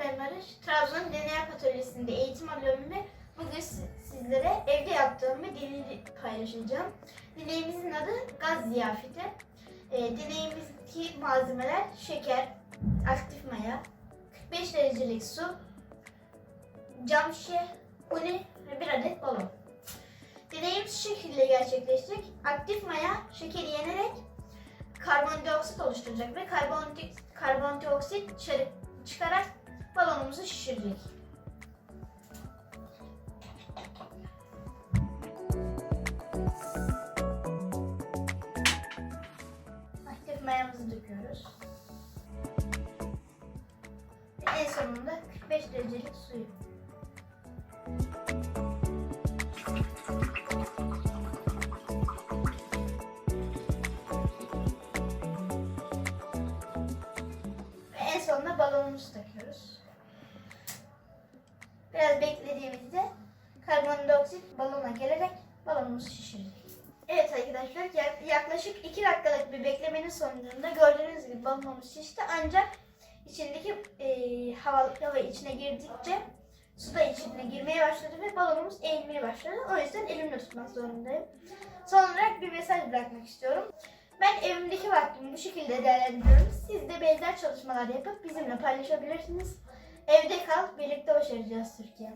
Trabzon Deney Atölyesi'nde eğitim alıyorum ve bugün si- sizlere evde yaptığım bir deneyi paylaşacağım. Deneyimizin adı gaz ziyafeti. E, deneyimizdeki malzemeler şeker, aktif maya, 45 derecelik su, cam şişe, uni ve bir adet balon. Deneyimiz şu şekilde gerçekleşecek. Aktif maya şekeri yenerek karbondioksit oluşturacak ve karbondioksit, karbondioksit çıkarak Aktif mayamızı döküyoruz. Ve en sonunda 45 derecelik suyu. Ve en sonunda balonumuzu takıyoruz. Biraz beklediğimizde karbondioksit balona gelerek balonumuzu şişirecek. Evet arkadaşlar yak- yaklaşık 2 dakikalık bir beklemenin sonucunda gördüğünüz gibi balonumuz şişti ancak içindeki e, hava, hava içine girdikçe su da içine girmeye başladı ve balonumuz eğilmeye başladı. O yüzden elimle tutmak zorundayım. Son olarak bir mesaj bırakmak istiyorum. Ben evimdeki vaktimi bu şekilde değerlendiriyorum. Siz de benzer çalışmalar yapıp bizimle paylaşabilirsiniz. Evde birlikte başaracağız Türkiye.